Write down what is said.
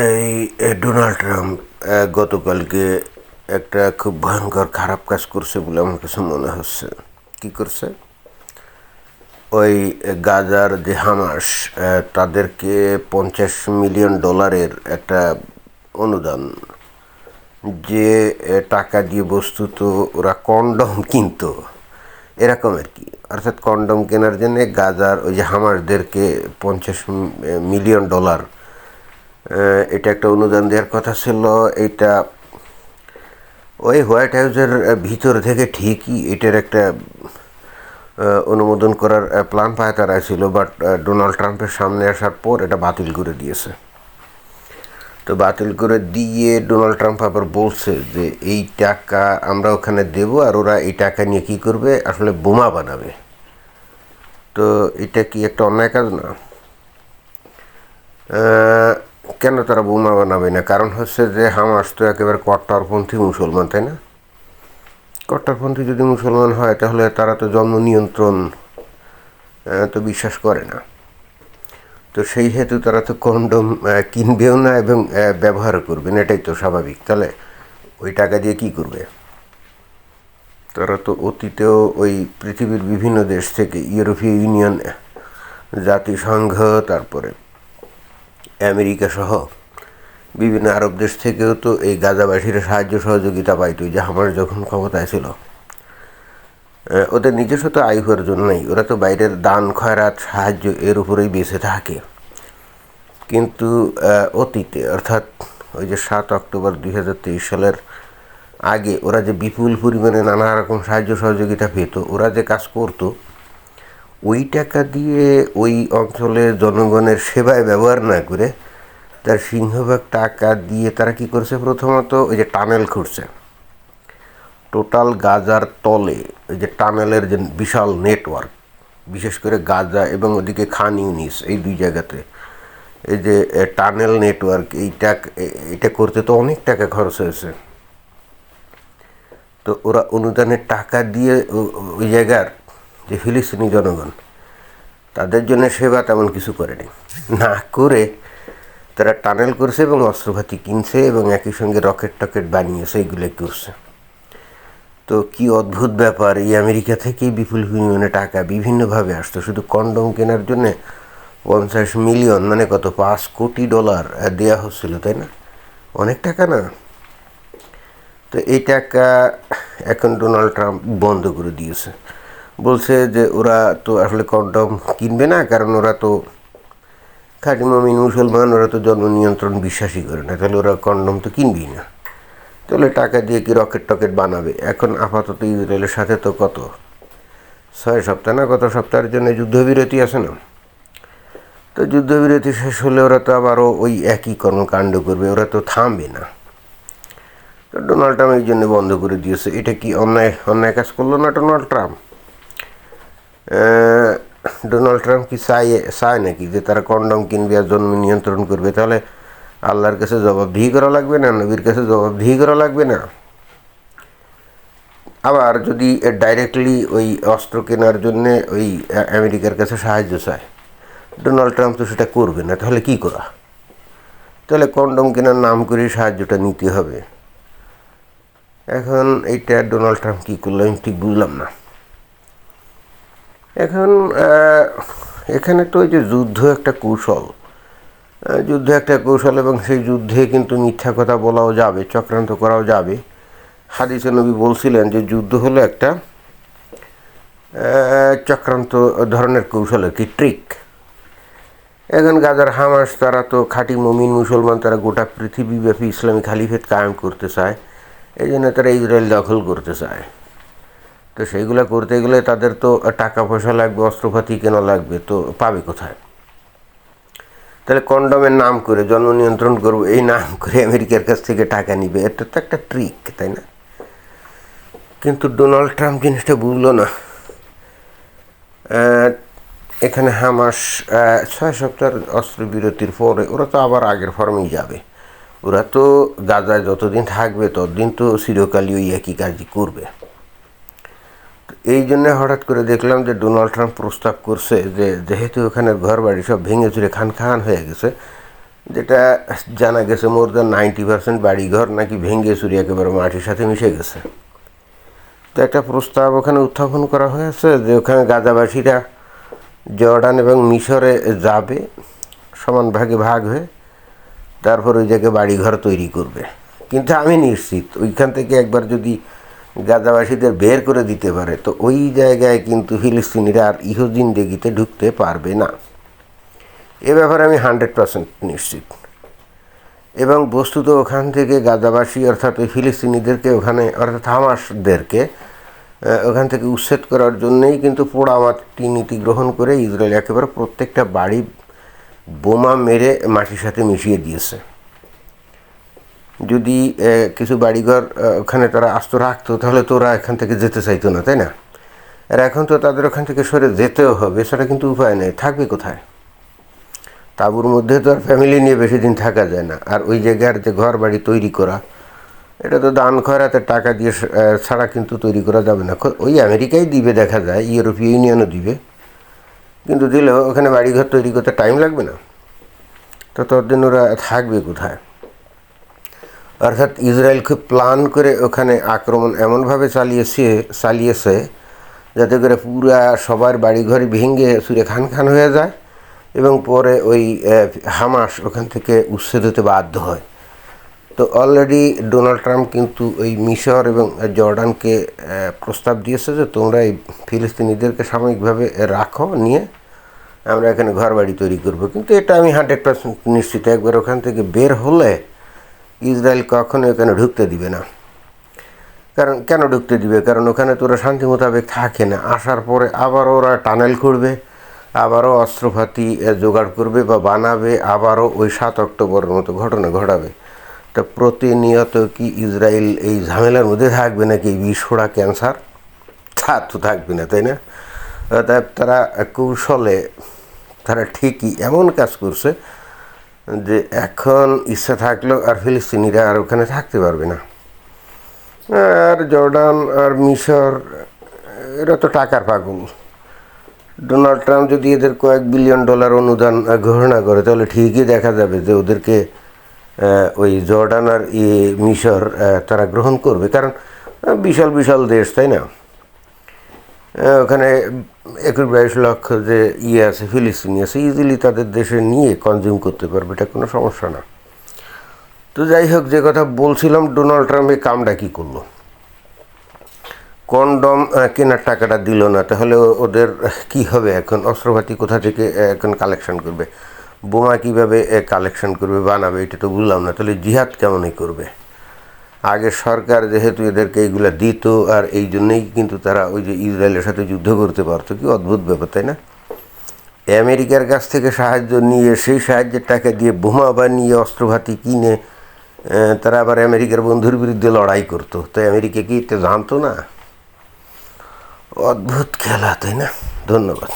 এই Donald Trump গতকালকে একটা খুব ভয়ঙ্কর খারাপ কাজ করছে বলে আমার কাছে মনে হচ্ছে। কি করছে? ওই গাজার যে হামাস তাদেরকে পঞ্চাশ মিলিয়ন ডলারের একটা অনুদান, যে টাকা দিয়ে বস্তুত ওরা কন্ডম কিনতো। এরকম আর কি। অর্থাৎ কন্ডম কেনার জন্য গাজার ওই যে হামাসদেরকে পঞ্চাশ মিলিয়ন ডলার এটা একটা অনুদান দেওয়ার কথা ছিল। এটা ওই হোয়াইট হাউসের ভিতর থেকে ঠিকই এটার একটা অনুমোদন করার প্ল্যান পায় তারা ছিল বাট ডোনাল্ড ট্রাম্পের সামনে আসার পর এটা বাতিল করে দিয়েছে। তো বাতিল করে দিয়ে ডোনাল্ড ট্রাম্প আবার বলছে যে, এই টাকা আমরা ওখানে দেব আর ওরা এই টাকা নিয়ে কী করবে? আসলে বোমা বানাবে। তো এটা কি একটা অন্যায় কাজ না? কেন তারা বোমা বানাবে না? কারণ হচ্ছে যে হামাস তো একেবারে কট্টরপন্থী মুসলমান, তাই না? কট্টরপন্থী যদি মুসলমান হয়, তাহলে তারা তো জন্ম নিয়ন্ত্রণ তো বিশ্বাস করে না। তো সেই হেতু তারা তো কন্ডম কিনবেও না এবং ব্যবহার করবে না, এটাই তো স্বাভাবিক। তাহলে ওই টাকা দিয়ে কি করবে? তারা তো অতীতেও ওই পৃথিবীর বিভিন্ন দেশ থেকে ইউরোপীয় ইউনিয়ন জাতিসংঘ, তারপরে আমেরিকা সহ বিভিন্ন আরব দেশ থেকেও তো এই গাজাবাসীরা সাহায্য সহযোগিতা পাইতো, যে আমার যখন ক্ষমতায় ছিল। ওদের নিজস্ব তো আয় হওয়ার জন্যই ওরা তো বাইরের দান, খয়রাত, সাহায্য এর উপরেই বেঁচে থাকে। কিন্তু অতীতে, অর্থাৎ ওই যে সাত অক্টোবর দুই হাজার তেইশ সালের আগে ওরা যে বিপুল পরিমাণে নানা রকম সাহায্য সহযোগিতা পেত, ওরা যে কাজ করতো ওই টাকা দিয়ে ওই অঞ্চলে জনগণের সেবায় ব্যবহার না করে তার সিংহভাগ টাকা দিয়ে তারা কি করছে প্রথমত? ওই যে টানেল খুঁড়ছে। টোটাল গাজার তলে ওই যে টানেলের যে বিশাল নেটওয়ার্ক, বিশেষ করে গাজা এবং ওদিকে খান ইউনিস, এই দুই জায়গাতে। এই যে টানেল নেটওয়ার্ক, এইটা এটা করতে তো অনেক টাকা খরচ হয়েছে। তো ওরা অনুদানের টাকা দিয়ে ওই জায়গার যে ফিলিস্তিনি জনগণ, তাদের জন্য সেবা তেমন কিছু করেনি। না করে তারা টানেল করছে এবং অস্ত্রপাতি কিনছে এবং একই সঙ্গে রকেট টকেট বানিয়েছে এগুলো করছে। তো কি অদ্ভুত ব্যাপার, এই আমেরিকা থেকেই বিপুল পরিমাণে টাকা বিভিন্নভাবে আসতো। শুধু কন্ডম কেনার জন্য পঞ্চাশ মিলিয়ন মানে কত, পাঁচ কোটি ডলার দেওয়া হচ্ছিল, তাই না? অনেক টাকা না? তো এই টাকা এখন ডোনাল্ড ট্রাম্প বন্ধ করে দিয়েছে। বলছে যে ওরা তো আসলে কন্ডম কিনবে না, কারণ ওরা তো খাঁটি মমিন মুসলমান, ওরা তো জন্ম নিয়ন্ত্রণ বিশ্বাসই করে না, তাহলে ওরা কন্ডম তো কিনবেই না। তাহলে টাকা দিয়ে কি রকেট টকেট বানাবে? এখন আপাতত ইসরায়েলের সাথে তো কত? ছয় সপ্তাহ না কত সপ্তাহের জন্য যুদ্ধবিরতি আছে না? তো যুদ্ধবিরতি শেষ হলে ওরা তো আবারও ওই একই কর্মকাণ্ড করবে, ওরা তো থামবে না। তো ডোনাল্ড ট্রাম্প এই জন্য বন্ধ করে দিয়েছে। এটা কি অন্যায় অন্যায় কাজ করল না ডোনাল্ড ট্রাম্প? ডোনাল্ড ট্রাম্প কি চায় চায় নাকি যে তারা কন্ডম কিনবে আর জন্ম নিয়ন্ত্রণ করবে? তাহলে আল্লাহর কাছে জবাবদিহি করা লাগবে না, নবীর কাছে জবাবদিহি করা লাগবে না? আবার যদি ডাইরেক্টলি ওই অস্ত্র কেনার জন্য ওই আমেরিকার কাছে সাহায্য চায়, ডোনাল্ড ট্রাম্প তো সেটা করবে না, তাহলে কি করা? তাহলে কন্ডম কেনার নাম করে সাহায্যটা নিতে হবে। এখন এইটা ডোনাল্ড ট্রাম্প কী করল আমি ঠিক বুঝলাম না। এখন এখানে তো ওই যে যুদ্ধ একটা কৌশল। যুদ্ধ একটা কৌশল এবং সেই যুদ্ধে কিন্তু মিথ্যা কথা বলাও যাবে, চক্রান্ত করাও যাবে। হাদিসে নবী বলছিলেন যে যুদ্ধ হলো একটা চক্রান্ত ধরনের কৌশল কি ট্রিক এখন গাজার হামাস, তারা তো খাঁটি মমিন মুসলমান, তারা গোটা পৃথিবীব্যাপী ইসলামী খালিফেত কায়েম করতে চায় এই জন্য তারা ইসরায়েল দখল করতে চায়। তো সেইগুলো করতে গেলে তাদের তো টাকা পয়সা লাগবে, অস্ত্রপাতি কেনা লাগবে, তো পাবে কোথায়? তাহলে কন্ডমের নাম করে, জন্ম নিয়ন্ত্রণ করব, এই নাম করে আমেরিকার কাছ থেকে টাকা নিবে, এটা তো একটা ট্রিক তাই না? কিন্তু ডোনাল্ড ট্রাম্প জিনিসটা বুঝলো না। এখানে হামাস ছয় সপ্তাহের অস্ত্রবিরতির পরে, ওরা তো আবার আগের ফর্মেই যাবে। ওরা তো গাজায় যতদিন থাকবে, ততদিন তো চিরকালই ওই একই কাজই করবে। এই জন্য হঠাৎ করে দেখলাম যে ডোনাল্ড ট্রাম্প প্রস্তাব করছে যে, যেহেতু ওখানে ঘর বাড়ি সব ভেঙে চুরে খান খান হয়ে গেছে, যেটা জানা গেছে মোর দ্যান নাইনটি পার্সেন্ট বাড়িঘর নাকি ভেঙে চুরি একেবারে মাটির সাথে মিশে গেছে। তো একটা প্রস্তাব ওখানে উত্থাপন করা হয়েছে যে, ওখানে গাজাবাসীরা জর্ডান এবং মিশরে যাবে, সমান ভাগে ভাগ হয়ে তারপর ওই জায়গায় বাড়িঘর তৈরি করবে। কিন্তু আমি নিশ্চিত, ওইখান থেকে একবার যদি গাজাবাসীদের বের করে দিতে পারে, তো ওই জায়গায় কিন্তু ফিলিস্তিনিরা আর ইহজিন্দেগিতে ঢুকতে পারবে না। এ ব্যাপারে আমি হান্ড্রেড পার্সেন্ট নিশ্চিত। এবং বস্তুত ওখান থেকে গাজাবাসী অর্থাৎ ওই ফিলিস্তিনিদেরকে ওখানে, অর্থাৎ হামাসদেরকে ওখান থেকে উচ্ছেদ করার জন্যেই কিন্তু পোড়ামাটি নীতি গ্রহণ করে ইসরায়েল একেবারে প্রত্যেকটা বাড়ি বোমা মেরে মাটির সাথে মিশিয়ে দিয়েছে। যদি কিছু বাড়িঘর ওখানে তারা আস্ত রাখতো, তাহলে তো ওরা এখান থেকে যেতে চাইতো না, তাই না? আর এখন তো তাদের ওখান থেকে সরে যেতেও হবে, সেটা কিন্তু উপায় নেই, থাকবে কোথায়? তাঁবুর মধ্যে তো আর ফ্যামিলি নিয়ে বেশি দিন থাকা যায় না, আর ওই জায়গার যে ঘর বাড়ি তৈরি করা, এটা তো দান খয়রাতে টাকা দিয়ে ছাড়া কিন্তু তৈরি করা যাবে না। ওই আমেরিকাই দিবে দেখা যায়, ইউরোপীয় ইউনিয়নও দিবে, কিন্তু দিলেও ওখানে বাড়িঘর তৈরি করতে টাইম লাগবে না। তো ততদিন ওরা থাকবে কোথায়? অর্থাৎ ইসরায়েল খুব প্ল্যান করে ওখানে আক্রমণ এমনভাবে চালিয়েছে চালিয়েছে যাতে করে পুরা সবার বাড়িঘর ভেঙে সুরে খান খান হয়ে যায় এবং পরে ওই হামাস ওখান থেকে উচ্ছেদ হতে বাধ্য হয়। তো অলরেডি ডোনাল্ড ট্রাম্প কিন্তু ওই মিশর এবং জর্ডানকে প্রস্তাব দিয়েছে যে তোমরা এই ফিলিস্তিনিদেরকে সাময়িকভাবে রাখো, নিয়ে আমরা এখানে ঘর বাড়ি তৈরি করব। কিন্তু এটা আমি হান্ড্রেড পার্সেন্ট নিশ্চিত। একবার ওখান থেকে বের হলে ইসরায়েল কখনো এখানে ঢুকতে দিবে না। কারণ কেন ঢুকতে দিবে? কারণ ওখানে তো ওরা শান্তি মোতাবেক থাকে না। আসার পরে আবার ওরা টানেল খুঁড়বে, আবারও অস্ত্রপাতি জোগাড় করবে বা বানাবে, আবারও ওই সাত অক্টোবরের মতো ঘটনা ঘটাবে। তা প্রতিনিয়ত কি ইসরায়েল এই ঝামেলার মধ্যে থাকবে নাকি বিস্ফোড়া ক্যান্সার? তা তো থাকবে না, তাই না? অতএব তারা কৌশলে, তারা ঠিকই এমন কাজ করছে যে এখন ইচ্ছা থাকলেও আর ফিলিস্তিনিরা আর ওখানে থাকতে পারবে না। আর জর্ডান আর মিশর, এরা তো টাকার পাগল। ডোনাল্ড ট্রাম্প যদি এদের কয়েক বিলিয়ন ডলার অনুদান ঘোষণা করে, তাহলে ঠিকই দেখা যাবে যে ওদেরকে ওই জর্ডান আর ই মিশর তারা গ্রহণ করবে। কারণ বিশাল বিশাল দেশ, তাই না? ওখানে একুশ বাইশ লক্ষ যে ইয়ে আছে, ফিলিস্তিনি আছে ইজিলি তাদের দেশে নিয়ে কনজিউম করতে পারবে, এটা কোনো সমস্যা না। তো যাই হোক, যে কথা বলছিলাম ডোনাল্ড ট্রাম্প এই কামটা কী করল? কন্ডম কেনার টাকাটা দিল না, তাহলে ওদের কি হবে এখন? অস্ত্রপাতি কোথা থেকে এখন কালেকশন করবে? বোমা কীভাবে কালেকশন করবে, বানাবে, এটা তো বুঝলাম না, তাহলে জিহাদ কেমনই করবে? আগে সরকার যেহেতু এদেরকে এইগুলা দিত, আর এই জন্যই কিন্তু তারা ওই যে ইসরায়েলের সাথে যুদ্ধ করতে পারতো। কি অদ্ভুত ব্যাপার, তাই না? আমেরিকার কাছ থেকে সাহায্য নিয়ে, সেই সাহায্যের টাকা দিয়ে বোমা বানিয়ে অস্ত্রপাতি কিনে তারা আবার আমেরিকার বন্ধুর বিরুদ্ধে লড়াই করতো। তো আমেরিকা কি জানতো না? অদ্ভুত খেলা, তাই না? ধন্যবাদ।